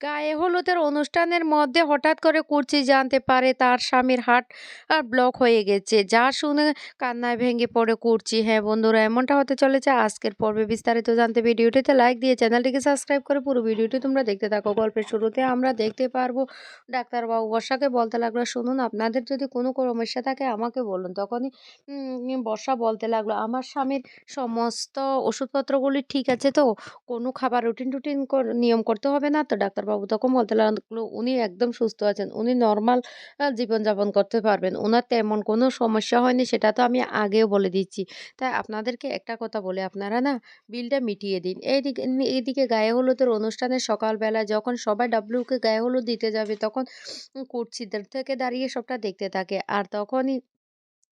গায়ে হলুদের অনুষ্ঠানের মধ্যে হঠাৎ করে কুর্চি জানতে পারে তার স্বামীর হার্ট ব্লক হয়ে গেছে। যা শুনে কান্নায় ভেঙে পড়ে কুর্চি। হ্যাঁ বন্ধুরা এমনটা হতে চলেছে আজকের পর্বে। বিস্তারিত জানতে ভিডিওটিতে লাইক দিয়ে চ্যানেলটিকে সাবস্ক্রাইব করে পুরো ভিডিওটি তোমরা দেখতে থাকো। গল্পের শুরুতে আমরা দেখতে পারব ডাক্তারবাবু বর্ষাকে বলতে লাগল, "শুনুন আপনাদের যদি কোনো সমস্যা থাকে আমাকে বলুন।" তখনই বর্ষা বলতে লাগল, "আমার স্বামীর সমস্ত ওষুধপত্রগুলি ঠিক আছে তো? কোনো খাবার রুটিন-টুটিন কর নিয়ম করতে হবে না তো?" ডাক্তারবাবু তখন বলতে লাগল, "উনি একদম সুস্থ আছেন। উনি নরমাল জীবনযাপন করতে পারবেন। উনার তেমন কোনো সমস্যা হয়নি সেটা তো আমি আগেও বলে দিচ্ছি। তাই আপনাদেরকে একটা কথা বলে আপনারা না বিলটা মিটিয়ে দিন।" এইদিকে এইদিকে গায়ে হলুদের অনুষ্ঠানের সকালবেলায় যখন সবাই ডাবলুকে গায়ে হলুদ দিতে যাবে তখন কুর্চিদের থেকে দাঁড়িয়ে সবটা দেখতে থাকে। আর তখনই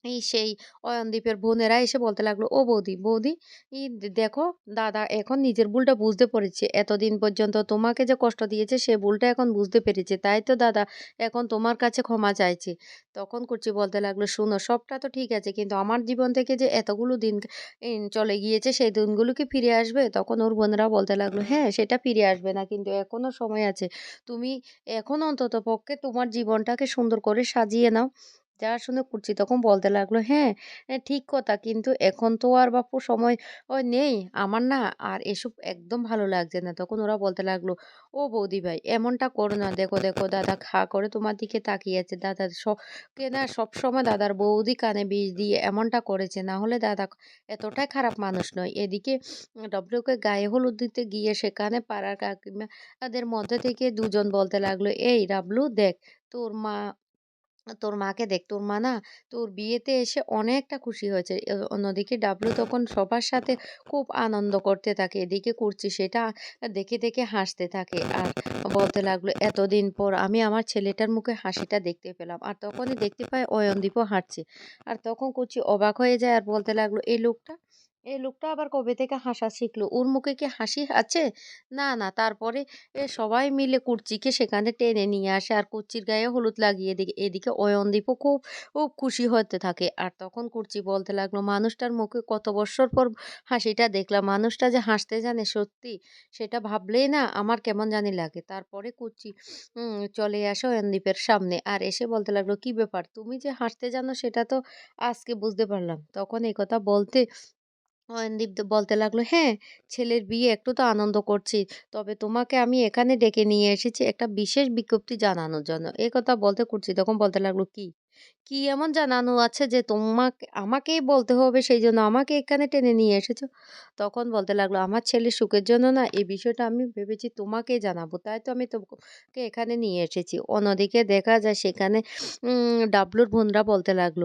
এই সেই অয়নদীপের বোনেরা এসে বলতে লাগল, "ও বৌদি, বৌদি ই দেখো দাদা এখন নিজের ভুলটা বুঝতে পেরেছে। এতদিন পর্যন্ত তোমাকে যে কষ্ট দিয়েছে সে ভুলটা এখন বুঝতে পেরেছে। তাই তো দাদা এখন তোমার কাছে ক্ষমা চাইছে।" তখন করছি বলতে লাগল, "শোনো সবটা তো ঠিক আছে কিন্তু আমার জীবন থেকে যে এতগুলো দিন চলে গিয়েছে সেই দিনগুলো কি ফিরে আসবে?" তখন ওর বোনেরা বলতে লাগল, "হ্যাঁ, সেটা ফিরে আসবে না কিন্তু এখনও সময় আছে। তুমি এখন অন্ততপক্ষে তোমার জীবনটাকে সুন্দর করে সাজিয়ে নাও।" যা শুনে কুচি তখন বলতে লাগল, "হ্যাঁ, ঠিক কথা কিন্তু এখন তো আর বাপু সময় ও নেই। আমার না আর এসব একদম ভালো লাগছে না।" তখন ওরা বলতে লাগল, "ও বৌদি ভাই এমনটা করো না। দেখো, দেখো দাদা খা করে তোমার দিকে তাকিয়ে আছে। দাদা কে না সবসময় দাদার বৌদি কানে বিষ দিয়ে এমনটা করেছে। না হলে দাদা এতটাই খারাপ মানুষ নয়।" এদিকে ডব্লিউকে গায়ে হলুদ দিতে গিয়ে সেখানে পাড়ার কাকিমাদের মধ্যে থেকে দুজন বলতে লাগল, "এই ডাবলু দেখ তোর মা তোর মাকে দেখ, তোর মা না তোর বিয়েতে এসে অনেকটা খুশি হয়েছে। অন্যদিকে ডাবলু তখন সবার সাথে খুব আনন্দ করতে থাকে। এদিকে করছি সেটা দেখে, দেখে হাসতে থাকে আর বলতে লাগল, "এতদিন পর আমি আমার ছেলেটার মুখে হাসিটা দেখতে পেলাম।" আর তখনই দেখতে পায় অয়নদীপও হাঁটছে। আর তখন কুচি অবাক হয়ে যায় আর বলতে লাগল, "এই লোকটা? এই লোকটা আবার কবে থেকে হাসা শিখলো? ওর মুখে কি হাসি আছে? না, না।" তারপরে এ সবাই মিলে কুর্চিকে সেখানে টেনে নিয়ে আসে আর কুর্চির গায়ে হলুদ লাগিয়ে এদিকে এদিকে অয়নদীপও খুব খুব খুশি হতে থাকে। আর তখন কুর্চি বলতে লাগল, "মানুষটার মুখে কত বৎসর পর হাসিটা দেখলাম। মানুষটা যে হাসতে জানে সত্যি সেটা ভাবলেই না আমার কেমন জানি লাগে।" তারপরে কুচি চলে আসে অয়নদীপের সামনে আর এসে বলতে লাগল, "কি ব্যাপার? তুমি যে হাসতে জানো সেটা তো আজকে বুঝতে পারলাম।" তখন এই কথা বলতে অয়নদীপ বলতে লাগল, "হ্যাঁ, ছেলের বিয়ে একটু তো আনন্দ করছি। তবে তোমাকে আমি এখানে ডেকে নিয়ে এসেছি একটা বিশেষ বিজ্ঞপ্তি জানানোর জন্য।" এ কথা বলতে করছি তখন বলতে লাগল, "কি? কি এমন জানানো আছে যে তোমাকে আমাকেই বলতে হবে সেই জন্য আমাকে এখানে টেনে নিয়ে এসেছ?" তখন বলতে লাগল, "আমার ছেলের সুখের জন্য না এই বিষয়টা আমি ভেবেছি তোমাকেই জানাব। তাই তো আমি তোকে এখানে নিয়ে এসেছি।" অন্যদিকে দেখা যায় সেখানে ডাবলুর বোনরা বলতে লাগল,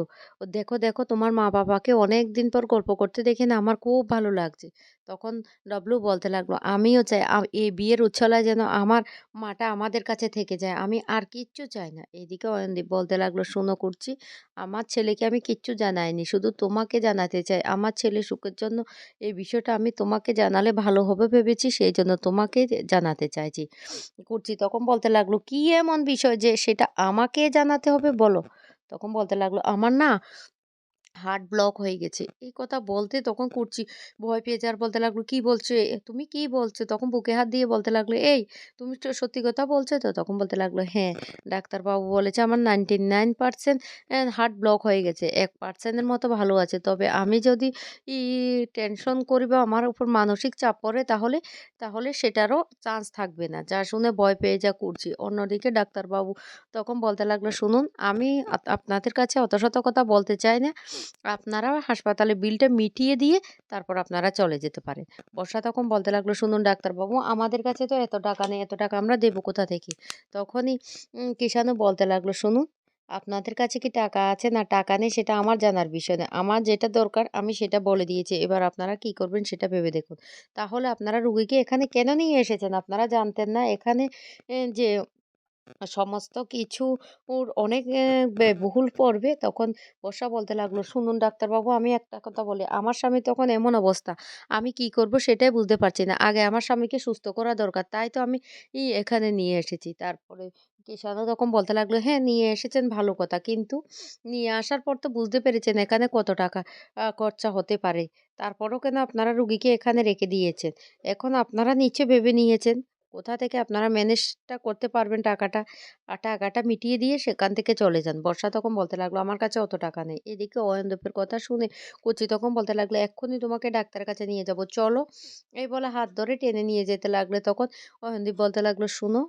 "দেখো, দেখো তোমার মা-বাবাকে অনেক দিন পর গল্প করতে দেখে না আমার খুব ভালো লাগছে।" তখন ডাবলু বলতে লাগল, "আমিও চাই এই বিয়ের উচ্ছলায় যেন আমার মাটা আমাদের কাছে থেকে যায়। আমি আর কিচ্ছু চাই না।" এদিকে অয়নদীপ বলতে লাগল, "শোনো কুর্চি, আমার ছেলেকে আমি কিচ্ছু জানাইনি। শুধু তোমাকে জানাতে চাই। আমার ছেলে সুখের জন্য এই বিষয়টা আমি তোমাকে জানালে ভালো হবে ভেবেছি। সেই জন্য তোমাকে জানাতে চাইছি।" করছি তখন বলতে লাগল, "কি এমন বিষয় যে সেটা আমাকে জানাতে হবে বলো?" তখন বলতে লাগল, "আমার না হার্ট ব্লক হয়ে গেছে।" এই কথা বলতে তখন কুর্চি ভয় পেয়ে যায় আর বলতে লাগল, "কি বলছো? তুমি কি বলছো?" তখন বুকে হাত দিয়ে বলতে লাগল, "এই তুমি তো সত্যি কথা বলছো তো?" তখন বলতে লাগল, "হ্যাঁ, ডাক্তারবাবু বলেছে আমার 99% অ্যা হার্ট ব্লক হয়ে গেছে। এক পার্সেন্টের মতো ভালো আছে। তবে আমি যদি টেনশন করি বা আমার উপর মানসিক চাপ পড়ে তাহলে তাহলে সেটারও চান্স থাকবে না।" যা শুনে ভয় পেয়ে যা করছি অন্যদিকে ডাক্তারবাবু তখন বলতে লাগল, "শুনুন, আমি আপনাদের কাছে অত শত কথা বলতে চাই না। আপনারা হাসপাতালে বিলটা মিটিয়ে দিয়ে তারপর আপনারা চলে যেতে পারেন।" বর্ষা তখন বলতে লাগল, "শুনুন ডাক্তারবাবু, আমাদের কাছে তো এত টাকা নেই। এত টাকা আমরা দেবো কোথা থেকে?" তখনই কিষাণু বলতে লাগল, "শুনুন, আপনাদের কাছে কি টাকা আছে না টাকা নেই সেটা আমার জানার বিষয় না। আমার যেটা দরকার আমি সেটা বলে দিয়েছি। এবার আপনারা কি করবেন সেটা ভেবে দেখুন। তাহলে আপনারা রুগীকে এখানে কেন নিয়ে এসেছেন? আপনারা জানতেন না এখানে যে সমস্ত কিছুর অনেক বহুল পড়বে?" তখন বর্ষা বলতে লাগল, "শুনুন ডাক্তারবাবু, আমি একটা কথা বলি। আমার স্বামী তখন এমন অবস্থা, আমি কি করব সেটাই বুঝতে পারছি না। আগে আমার স্বামীকে সুস্থ করা দরকার। তাই তো আমি এখানে নিয়ে এসেছি।" তারপরে কিষাণু তখন বলতে লাগল, "হ্যাঁ, নিয়ে এসেছেন ভালো কথা। কিন্তু নিয়ে আসার পর তো বুঝতে পেরেছেন এখানে কত টাকা খরচা হতে পারে। তারপরও কেন আপনারা রুগীকে এখানে রেখে দিয়েছেন? এখন আপনারা নিচে ভেবে নিয়েছেন কোথা থেকে আপনারা ম্যানেজটা করতে পারবেন টাকাটা? আর টাকাটা মিটিয়ে দিয়ে সেখান থেকে চলে যান। বর্ষা তখন বলতে লাগল, আমার কাছে অত টাকা নেই। এদিকে অয়নদীপের কথা শুনে কচি তখন বলতে লাগল, এক্ষুনি তোমাকে ডাক্তারের কাছে নিয়ে যাব, চলো। এই বলে হাত ধরে টেনে নিয়ে যেতে লাগলে। তখন অয়নদীপ বলতে লাগল, শুনো,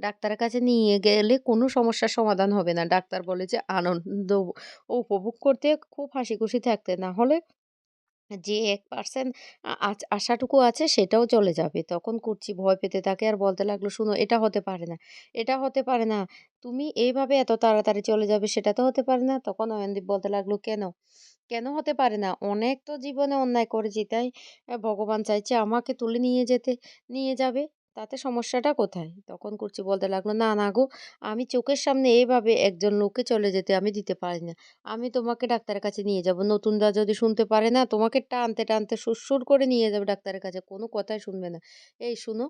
ডাক্তারের কাছে নিয়ে গেলে কোনো সমস্যার সমাধান হবে না। ডাক্তার বলে যে, আনন্দ উপভোগ করতে খুব হাসি খুশি থাকতে। না হলে যে এক পার্সেন্ট আশাটুকু আছে সেটাও চলে যাবে। তখন করছি ভয় পেতে থাকে আর বলতে লাগল, শুনো এটা হতে পারে না, এটা হতে পারে না। তুমি এইভাবে এত তাড়াতাড়ি চলে যাবে সেটা তো হতে পারে না।" তখন অয়নদীপ বলতে লাগল, "কেন? কেন হতে পারে না? অনেক তো জীবনে অন্যায় করেছি তাই ভগবান চাইছে আমাকে তুলে নিয়ে যেতে নিয়ে যাবে। তাতে সমস্যাটা কোথায়?" তখন কুর্চি বলতে লাগল, "না, না গো, আমি চোখের সামনে এইভাবে একজন লোককে চলে যেতে আমি দিতে পারি না। আমি তোমাকে ডাক্তারের কাছে নিয়ে যাব। নতুনরা যদি শুনতে পারে না তোমাকে টানতে, টানতে সুরসুর করে নিয়ে যাবে ডাক্তারের কাছে। কোনো কথাই শুনবে না। এই শুনো,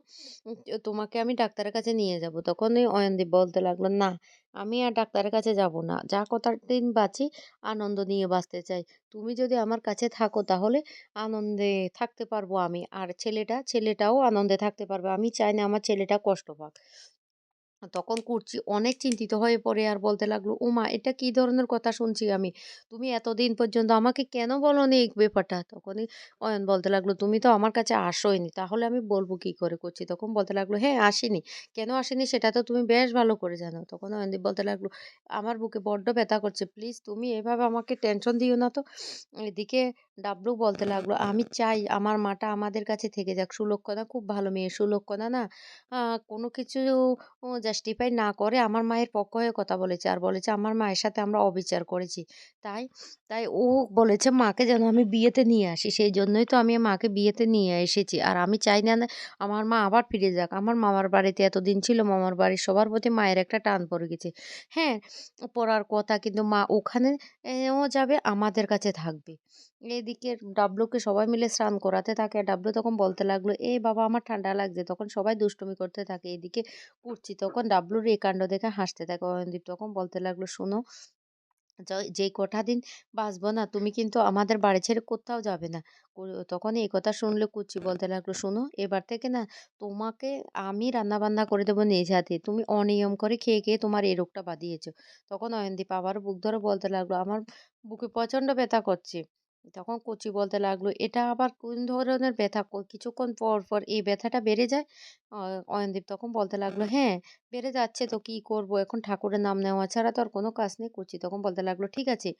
তোমাকে আমি ডাক্তারের কাছে নিয়ে যাব।" তখন ওই অয়নদীপ বলতে লাগল, "না, আমি আর ডাক্তারের কাছে যাব না। যা কটা দিন বাঁচি আনন্দ নিয়ে বাঁচতে চাই। তুমি যদি আমার কাছে থাকো তাহলে আনন্দে থাকতে পারব আমি। আর ছেলেটা, ছেলেটাও আনন্দে থাকতে পারবে। আমি চাই না আমার ছেলেটা কষ্ট পাক।" তখন কুর্চি অনেক চিন্তিত হয়ে পড়ে আর বলতে লাগল, "ওমা! এটা কি ধরনের কথা শুনছি আমি? তুমি এতদিন পর্যন্ত আমাকে কেন বলোনি এই ব্যাপারটা?" তখনই অয়ন বলতে লাগল, "তুমি তো আমার কাছে আসোইনি। তাহলে আমি বলব কি করে?" করছি তখন বলতে লাগল, "হ্যাঁ, আসিনি। কেন আসিনি সেটা তো তুমি বেশ ভালো করে জানো।" তখন অয়নদীপ বলতে লাগল, "আমার বুকে বড্ড ব্যথা করছে। প্লিজ তুমি এভাবে আমাকে টেনশন দিও না তো।" এদিকে ডাবলু বলতে লাগল, "আমি চাই আমার মাটা আমাদের কাছে থেকে যাক। সুলক্ষণা খুব ভালো মেয়ে। সুলক্ষণা না কোনো কিছু জাস্টিফাই না করে আমার মায়ের পক্ষ হয়ে কথা বলেছে। আর বলেছে আমার মায়ের সাথে আমরা অবিচার করেছি। তাই তাই ও বলেছে মাকে যেন আমি বিয়েতে নিয়ে আসি। সেই জন্যই তো আমি মাকে বিয়েতে নিয়ে এসেছি। আর আমি চাই না আমার মা আবার ফিরে যাক। আমার মামার বাড়িতে এতদিন ছিল, মামার বাড়ির সবার প্রতি মায়ের একটা টান পড়ে গেছে। হ্যাঁ, পড়ার কথা কিন্তু মা ওখানে যাবে, আমাদের কাছে থাকবে।" এদিকে ডাবলুকে সবাই মিলে স্নান করাতে থাকে। ডাবলু তখন বলতে লাগল, "এ বাবা আমার ঠান্ডা লাগছে।" তখন সবাই দুষ্টুমি করতে থাকে। এদিকে কুর্চি তখন ডাবলুর এই কাণ্ড দেখে হাসতে থাকে। অয়নদীপ তখন বলতে লাগল, "শোনো, য কটা দিন বাঁচবো না তুমি কিন্তু আমাদের বাড়ি ছেড়ে কোথাও যাবে না।" তখন এই কথা শুনলে কুচি বলতে লাগল, "শোনো, এবার থেকে না তোমাকে আমি রান্না বান্না করে দেবো নিজ হাতে। তুমি অনিয়ম করে খেয়ে, খেয়ে তোমার এই রোগটা বাঁধিয়েছো।" তখন অয়নদীপ আবারও বুক ধরে বলতে লাগল, "আমার বুকে প্রচণ্ড ব্যথা করছে।" তখন কচি বলতে লাগল, "এটা আবার কোন ধরনের ব্যথা? কিছুক্ষণ পর, পর এই ব্যথাটা বেড়ে যায়?" অয়নদীপ তখন বলতে লাগল, "হ্যাঁ, বেড়ে যাচ্ছে তো কি করব? এখন ঠাকুরের নাম নেওয়া ছাড়া তো আর কোনো কাজ নেই।" কচি তখন বলতে লাগল, "ঠিক আছে,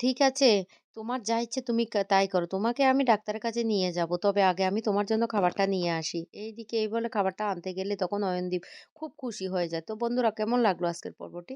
ঠিক আছে, তোমার যা ইচ্ছে তুমি তাই করো। তোমাকে আমি ডাক্তারের কাছে নিয়ে যাব। তবে আগে আমি তোমার জন্য খাবারটা নিয়ে আসি।" এইদিকে এই বলে খাবারটা আনতে গেলে তখন অয়নদীপ খুব খুশি হয়ে যায়। তো বন্ধুরা কেমন লাগল আজকের পর্বটি?